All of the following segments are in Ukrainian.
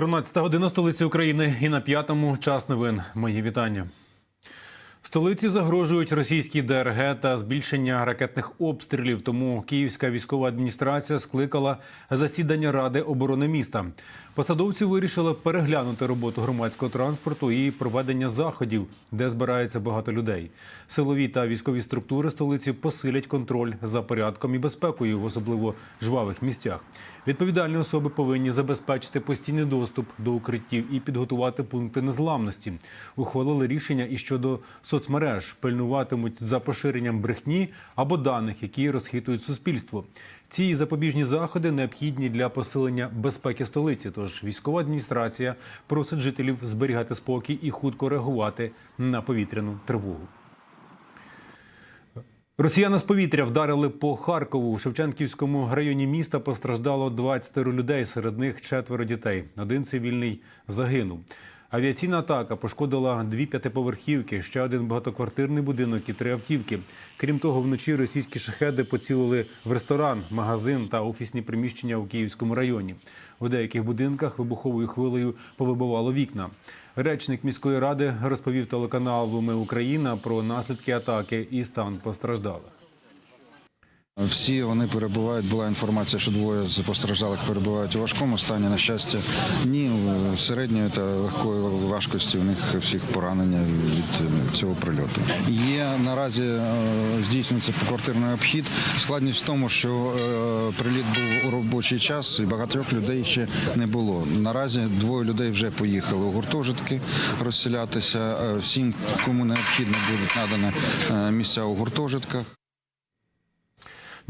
13 година столиці України і на п'ятому час новин. Мої вітання. Столиці загрожують російські ДРГ та збільшення ракетних обстрілів. Тому Київська військова адміністрація скликала засідання ради оборони міста. Посадовці вирішили переглянути роботу громадського транспорту і проведення заходів, де збирається багато людей. Силові та військові структури столиці посилять контроль за порядком і безпекою в особливо жвавих місцях. Відповідальні особи повинні забезпечити постійний доступ до укриттів і підготувати пункти незламності. Ухвалили рішення і щодо соцмереж пильнуватимуть за поширенням брехні або даних, які розхитують суспільство. Ці запобіжні заходи необхідні для посилення безпеки столиці. Тож військова адміністрація просить жителів зберігати спокій і хутко реагувати на повітряну тривогу. Росіяни з повітря вдарили по Харкову. У Шевченківському районі міста постраждало 20 людей, серед них четверо дітей. Один цивільний загинув. Авіаційна атака пошкодила дві п'ятиповерхівки, ще один багатоквартирний будинок і три автівки. Крім того, вночі російські шахеди поцілили в ресторан, магазин та офісні приміщення у Київському районі. У деяких будинках вибуховою хвилею повибивало вікна. Речник міської ради розповів телеканалу Ми Україна про наслідки атаки і стан постраждалих. Всі вони перебувають. Була інформація, що двоє з постраждалих перебувають у важкому стані. На щастя, ні середньої та легкої важкості. У них всіх поранення від е, цього прильоту. Є наразі е, здійснюється поквартирний обхід. Складність в тому, що е, приліт був у робочий час, і багатьох людей ще не було. Наразі двоє людей вже поїхали у гуртожитки розселятися. Всім, кому необхідно, будуть надані місця у гуртожитках.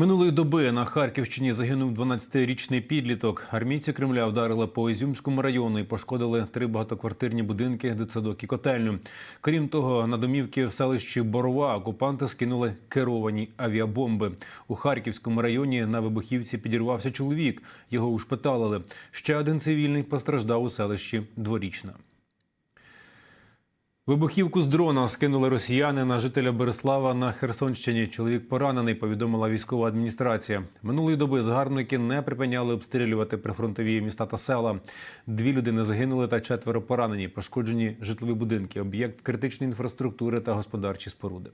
Минулої доби на Харківщині загинув 12-річний підліток. Армійці Кремля вдарили по Ізюмському району і пошкодили три багатоквартирні будинки, дитсадок і котельню. Крім того, на домівки в селищі Борова окупанти скинули керовані авіабомби. У Харківському районі на вибухівці підірвався чоловік. Його ушпиталили. Ще один цивільний постраждав у селищі Дворічна. Вибухівку з дрона скинули росіяни на жителя Береслава на Херсонщині. Чоловік поранений, повідомила військова адміністрація. Минулої доби загарбники не припиняли обстрілювати прифронтові міста та села. Дві людини загинули та четверо поранені. Пошкоджені житлові будинки, об'єкт критичної інфраструктури та господарчі споруди.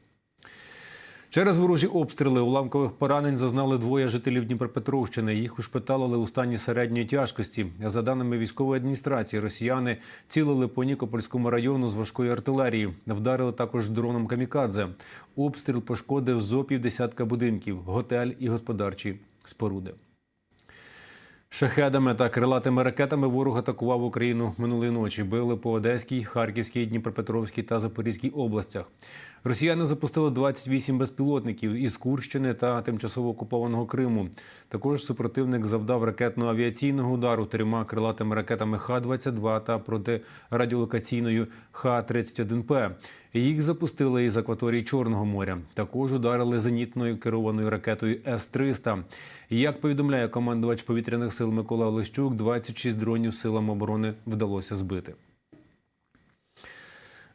Через ворожі обстріли уламкових поранень зазнали двоє жителів Дніпропетровщини. Їх ушпиталили у стані середньої тяжкості. За даними військової адміністрації, росіяни цілили по Нікопольському району з важкої артилерії. Вдарили також дроном камікадзе. Обстріл пошкодив зо півдесятка будинків, готель і господарчі споруди. Шахедами та крилатими ракетами ворог атакував Україну минулої ночі. Били по Одеській, Харківській, Дніпропетровській та Запорізькій областях. Росіяни запустили 28 безпілотників із Курщини та тимчасово окупованого Криму. Також супротивник завдав ракетно-авіаційного удару трьома крилатими ракетами Х-22 та протирадіолокаційною Х-31П. Їх запустили із акваторії Чорного моря. Також ударили зенітною керованою ракетою С-300. Як повідомляє командувач повітряних сил Микола Олещук, 26 дронів силам оборони вдалося збити.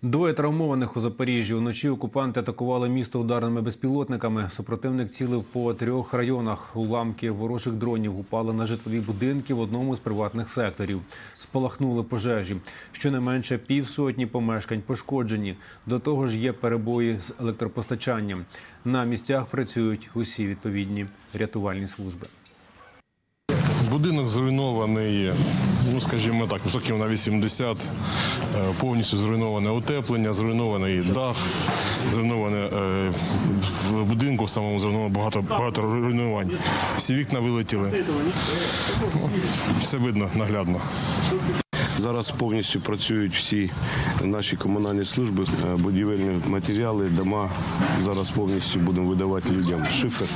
Двоє травмованих у Запоріжжі. Уночі окупанти атакували місто ударними безпілотниками. Супротивник цілив по трьох районах. Уламки ворожих дронів упали на житлові будинки в одному з приватних секторів. Спалахнули пожежі. Щонайменше півсотні помешкань пошкоджені. До того ж, є перебої з електропостачанням. На місцях працюють усі відповідні рятувальні служби. Будинок зруйнований, ну скажімо так, високим на 80, е, повністю зруйноване утеплення, зруйнований дах, зруйноване е, в будинку в самому зруйновано багато, багато руйнувань. Всі вікна вилетіли. Все видно наглядно. Зараз повністю працюють всі наші комунальні служби, е, будівельні матеріали, дома. Зараз повністю будемо видавати людям шифер,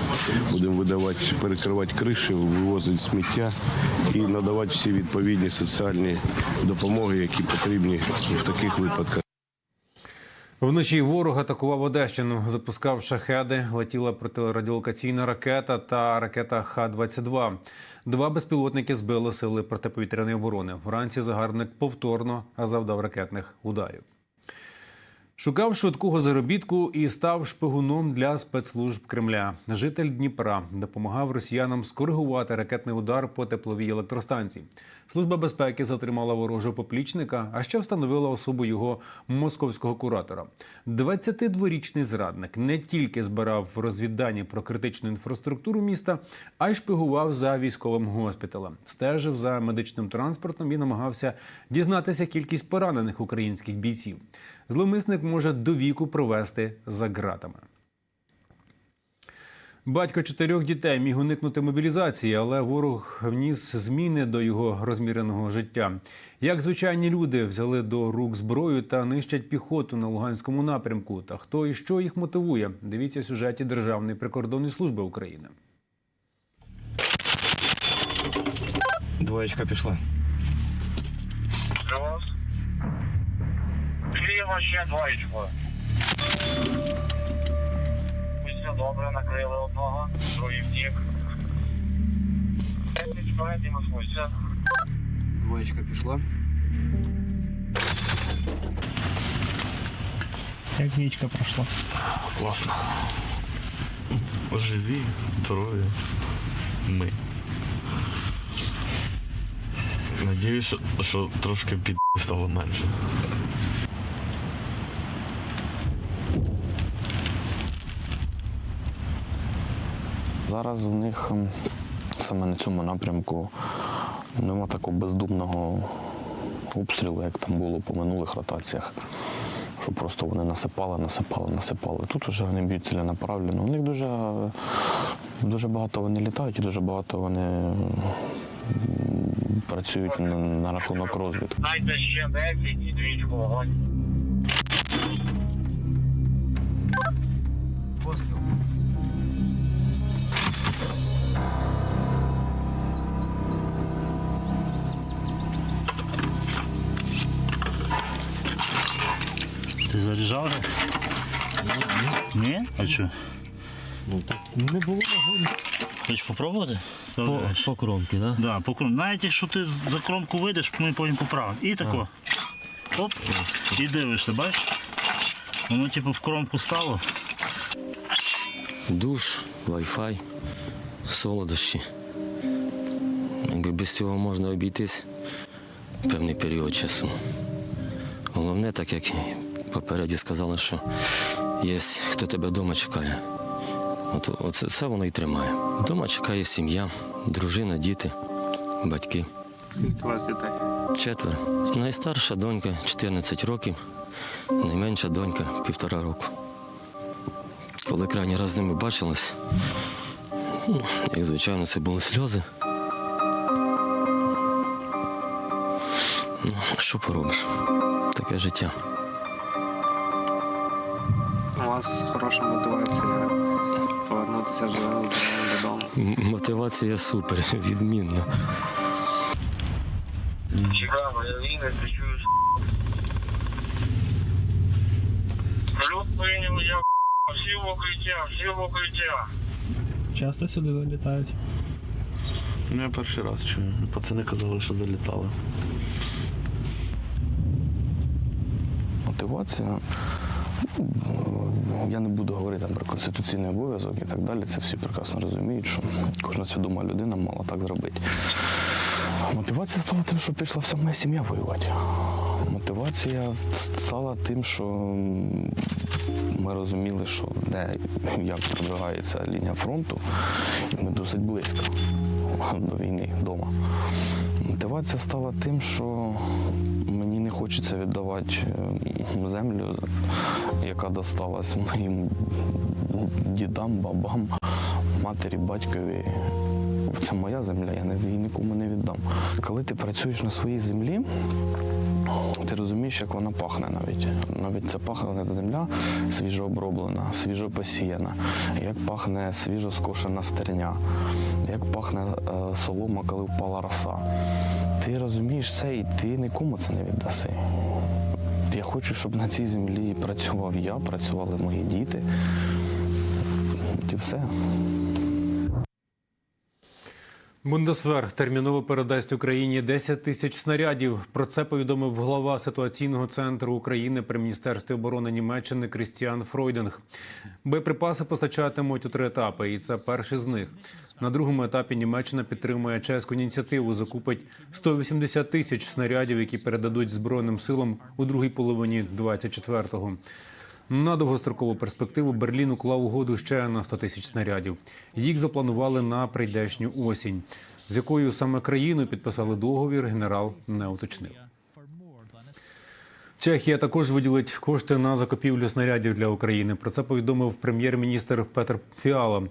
будемо видавати, перекривати криші, вивозити сміття і надавати всі відповідні соціальні допомоги, які потрібні в таких випадках. Вночі ворог атакував Одещину, запускав шахеди, летіла протирадіолокаційна ракета та ракета Х-22. Два безпілотники збили сили протиповітряної оборони. Вранці загарбник повторно завдав ракетних ударів. Шукав швидкого заробітку і став шпигуном для спецслужб Кремля. Житель Дніпра допомагав росіянам скоригувати ракетний удар по тепловій електростанції. Служба безпеки затримала ворожого поплічника, а ще встановила особу його московського куратора. 22-річний зрадник не тільки збирав розвіддані про критичну інфраструктуру міста, а й шпигував за військовим госпіталем, стежив за медичним транспортом і намагався дізнатися кількість поранених українських бійців. Зловмисник може до віку провести за ґратами. Батько чотирьох дітей міг уникнути мобілізації, але ворог вніс зміни до його розміреного життя. Як звичайні люди взяли до рук зброю та нищать піхоту на Луганському напрямку, та хто і що їх мотивує? Дивіться в сюжеті Державної прикордонної служби України. Двоєчка пішла. Плюс. Ліво ще двоєчку. Все добре, накрили одного, другий втік. П'ятничка, Дімасуйся. Двоєчка пішла. Як нічка пройшла. Класно. Живі, здорові. Ми. Надіюсь, що, що трошки під стало менше. Зараз у них ем, саме на цьому напрямку нема такого бездумного обстрілу, як там було по минулих ротаціях. Що просто вони насипали, насипали, насипали. Тут вже вони б'ють ціленаправленно. У них дуже, дуже багато вони літають і дуже багато вони працюють на, на рахунок розвідки. Дайте ще 10 і двічку вогонь. Вже? Ні? А що? Ну так. Не було нагоди. Хочеш попробувати? По, По кромки, так? да, по кром. Навіть якщо ти за кромку вийдеш, ми потім поправимо. І тако. Оп, і дивишся, бачиш? Воно типу в кромку стало. душ, Wi-Fi, солодощі. Якби без цього можна обійтись певний період часу. Головне, так як і попереді сказали, що є хто тебе вдома чекає. От, оце, це воно і тримає. Вдома чекає сім'я, дружина, діти, батьки. Скільки у вас дітей? Четверо. Найстарша донька 14 років, найменша донька півтора року. Коли крайній раз з ними бачились, ну, як звичайно, це були сльози. Ну, що поробиш? Таке життя. У вас хороша мотивація повернутися живим додому. Мотивація супер, відмінна. Чекаємо, я війни, ти чуєш. Плюс прийняв, я всі в укриття, всі в укриття. Часто сюди вилітають? Ну, я перший раз чую. Пацани казали, що залітали. Мотивація. Ну, Я не буду говорити там, про конституційний обов'язок і так далі. Це всі прекрасно розуміють, що кожна свідома людина мала так зробити. Мотивація стала тим, що пішла вся моя сім'я воювати. Мотивація стала тим, що ми розуміли, що де як продвигається лінія фронту, і ми досить близько до війни вдома. Мотивація стала тим, що хочеться віддавати е, землю, яка досталась моїм дідам, бабам, матері, батькові. Це моя земля, я не- нікому не віддам. Коли ти працюєш на своїй землі, ти розумієш, як вона пахне навіть. Навіть це пахне земля свіжо оброблена, свіжо посіяна, як пахне свіжо скошена стерня, як пахне е, солома, коли впала роса. Ти розумієш це і ти нікому це не віддаси. Я хочу, щоб на цій землі працював я, працювали мої діти. І все. Бундесвер терміново передасть Україні 10 тисяч снарядів. Про це повідомив глава ситуаційного центру України при міністерстві оборони Німеччини Крістіан Фройдинг. Боєприпаси постачатимуть у три етапи, і це перший з них. На другому етапі Німеччина підтримує чеську ініціативу. Закупить 180 тисяч снарядів, які передадуть збройним силам у другій половині 24-го. На довгострокову перспективу Берлін уклав угоду ще на 100 тисяч снарядів. Їх запланували на прийдешню осінь. З якою саме країною підписали договір, генерал не уточнив. Чехія також виділить кошти на закупівлю снарядів для України. Про це повідомив прем'єр-міністр Петр Фіала.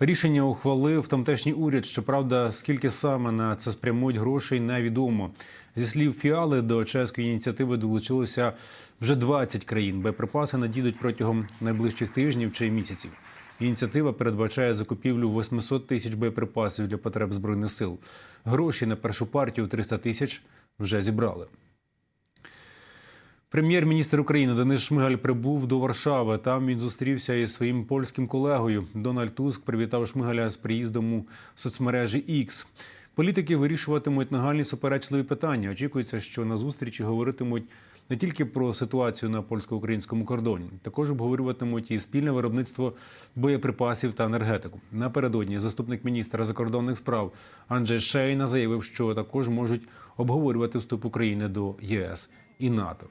Рішення ухвалив тамтешній уряд. Щоправда, скільки саме на це спрямують грошей, невідомо. Зі слів Фіали, до чеської ініціативи долучилося вже 20 країн. Боєприпаси надійдуть протягом найближчих тижнів чи місяців. Ініціатива передбачає закупівлю 800 тисяч боєприпасів для потреб збройних сил. Гроші на першу партію 300 тисяч вже зібрали. Прем'єр-міністр України Денис Шмигаль прибув до Варшави. Там він зустрівся із своїм польським колегою. Дональд Туск привітав Шмигаля з приїздом у соцмережі X. Політики вирішуватимуть нагальні суперечливі питання. Очікується, що на зустрічі говоритимуть не тільки про ситуацію на польсько-українському кордоні, також обговорюватимуть і спільне виробництво боєприпасів та енергетику. Напередодні заступник міністра закордонних справ Анджей Шейна заявив, що також можуть обговорювати вступ України до ЄС і НАТО.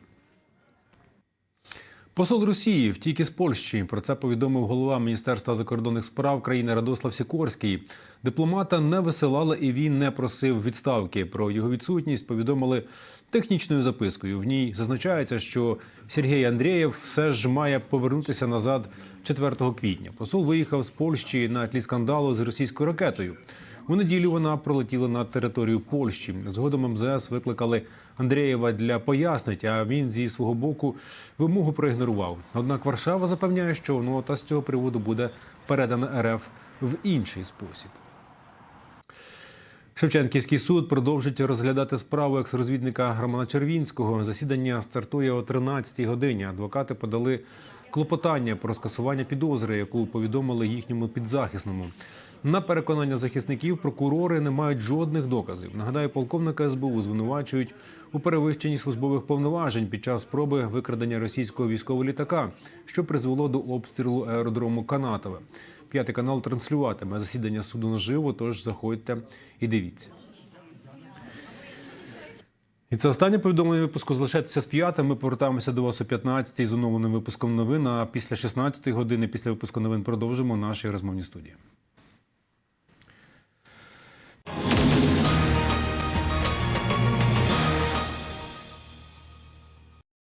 Посол Росії втік із Польщі. Про це повідомив голова Міністерства закордонних справ країни Радослав Сікорський. Дипломата не висилали і він не просив відставки. Про його відсутність повідомили технічною запискою. В ній зазначається, що Сергій Андрієв все ж має повернутися назад 4 квітня. Посол виїхав з Польщі на тлі скандалу з російською ракетою. У неділю вона пролетіла на територію Польщі. Згодом МЗС викликали Андрієва для пояснень, а він зі свого боку вимогу проігнорував. Однак Варшава запевняє, що нота з цього приводу буде передана РФ в інший спосіб. Шевченківський суд продовжить розглядати справу екс-розвідника Романа Червінського. Засідання стартує о 13-й годині. Адвокати подали клопотання про скасування підозри, яку повідомили їхньому підзахисному. На переконання захисників прокурори не мають жодних доказів. Нагадаю, полковника СБУ звинувачують у перевищенні службових повноважень під час спроби викрадення російського військового літака, що призвело до обстрілу аеродрому Канатове. П'ятий канал транслюватиме засідання суду наживо, тож заходьте і дивіться. І це останнє повідомлення випуску. Залишайтеся з п'ятим. Ми повертаємося до вас о 15-й з оновленим випуском новин. А після 16-ї години, після випуску новин, продовжимо наші розмовні студії.